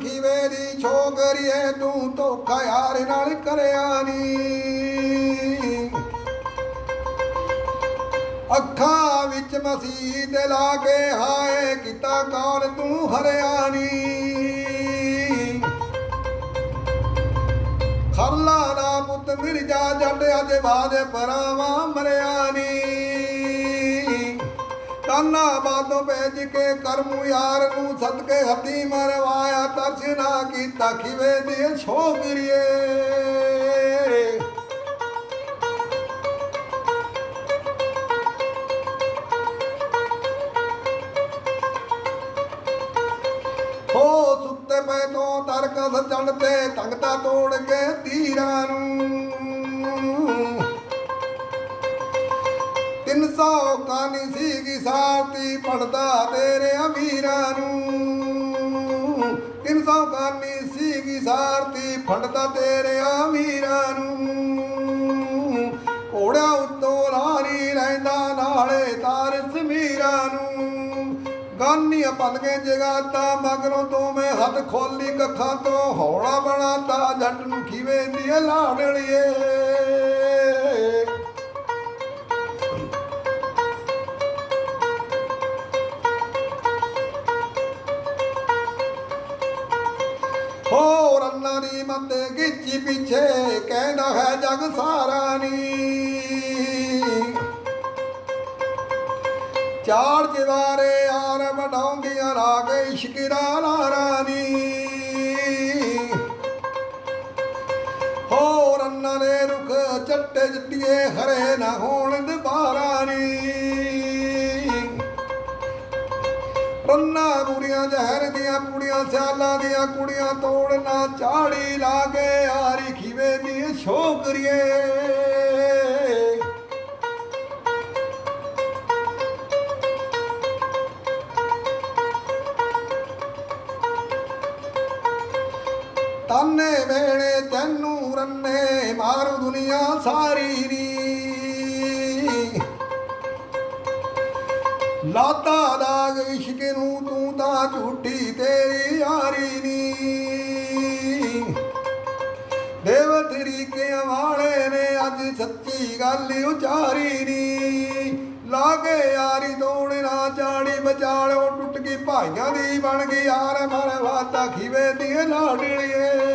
ਖੀਵੇ ਦੀ ਛੋਗਰੀਏ ਤੂੰ ਧੋਖਾ ਯਾਰ ਨਾਲ ਕਰਿਆ ਨੀ। ਅੱਖਾਂ ਵਿੱਚ ਮਸੀਦ ਲਾ ਕੇ ਹਾਏ ਕੀਤਾ ਕੌਣ ਤੂੰ ਹਰਿਆਣੀ ਖਰਲਾ ਦਾ ਪੁੱਤ ਮਿਰਜਾ, ਜੱਟ ਅਜ ਬਾਦ ਪਰਾਵਾ ਮਰਿਆਣੀ ਨੀ ਬਾਦੋਂ ਭੇਜ ਕੇ ਕਰਮ ਯਾਰ ਨੂੰ ਸਦਕੇ ਹੱਥੀ ਮਰਵਾਇਆ ਤਰਸ ਨਾ ਕੀਤਾ ਖਿਵੇ ਦੀ ਛੋਗਰੀਏ ਹੋ ਸੁੱਤੇ ਪਏ ਤੋਂ ਤਰਕਸ ਚੜਦੇ ਤੰਗਤਾ ਤੋੜ ਕੇ ਤੀਰਾਂ ਨੂੰ। ਤਿੰਨ ਸੌ ਕਾਨੀ ਸੀਗੀ ਸਾਰਤੀ ਪੜਦਾ ਤੇਰੇ ਅਮੀਰਾਂ ਨੂੰ। ਤਿੰਨ ਸੌ ਕਾਨੀ ਸੀਗੀ ਸਾਰਤੀ ਫੜਦਾ ਤੇਰੇ ਅਮੀਰਾਂ ਨੂੰ। ਘੋੜਾ ਉੱਤੋਂ ਰਾਰੀ ਰਹਿੰਦਾ ਨਾਲੇ ਤਾਰ ਸਮੀਰਾਂ ਨੂੰ। ਗਾਨੀਆਂ ਪਲਗੇ ਜਗਾਤਾ, ਮਗਰੋਂ ਤੋਂ ਮੈਂ ਹੱਥ ਖੋਲੀ, ਕੱਖਾਂ ਤੋਂ ਹੌਲਾ ਬਣਾਤਾ ਜੱਟ ਨੂੰ ਖੀਵੇ ਦੀ ਲਾੜਲੀਏ ਹੋ ਰੰਨਾਂ ਦੀ ਮੱਤੇ ਗਿੱਚੀ ਪਿੱਛੇ, ਕਹਿੰਦਾ ਹੈ ਜਗ ਸਾਰਾ ਨੀ। ਚਾਰ ਜਿਵਾਰੇ ਆਰ ਵਡਾਉਂਦੀਆਂ ਰਾਗ ਇਸ਼ਕਿਰਾ ਲਾਰਾ ਨੀ। ਹੋ ਰੰਨਾਂ ਦੇ ਰੁਖ ਚੱਟੇ ਜੱਟੀਏ ਹਰੇ ਨਾ ਹੋਣ ਦੁਬਾਰਾ ਨੀ। ਰੰਨਾ ਕੁੜੀਆਂ ਜ਼ਹਿਰ ਦੀਆਂ ਕੁੜੀਆਂ, ਸਿਆਲਾਂ ਦੀਆਂ ਕੁੜੀਆਂ ਤੋੜਨਾ ਝਾੜੀ ਲਾਗੇ ਆਰੀ ਖੀਵੇ ਦੀ ਛੋਕਰੀਏ ਤਾਨੇ ਵੇਲੇ ਤੈਨੂੰ ਰੰਨੇ ਮਾਰੂ ਦੁਨੀਆ ਸਾਰੀ ਨੀ। ਲਾਤਾ ਦਾਗ ਇਸ਼ਕ ਨੂੰ ਤੂੰ ਤਾਂ ਝੂਠੀ ਤੇਰੀ ਯਾਰੀ ਨੀ। ਦੇਵ ਤਰੀਕਿਆਂ ਵਾਲੇ ਨੇ ਅੱਜ ਸੱਚੀ ਗੱਲ ਉਚਾਰੀ ਨੀ। ਲਾਗੇ ਯਾਰੀ ਤੋੜਨਾ ਚਾੜੀ ਬਚਾਲਿਓ ਟੁੱਟ ਗਈ, ਭਾਈਆਂ ਦੀ ਬਣ ਗਈ ਯਾਰ ਮਰ ਵਾਤਾ ਖੀਵੇ ਦੀ ਲਾਡਲੀਏ।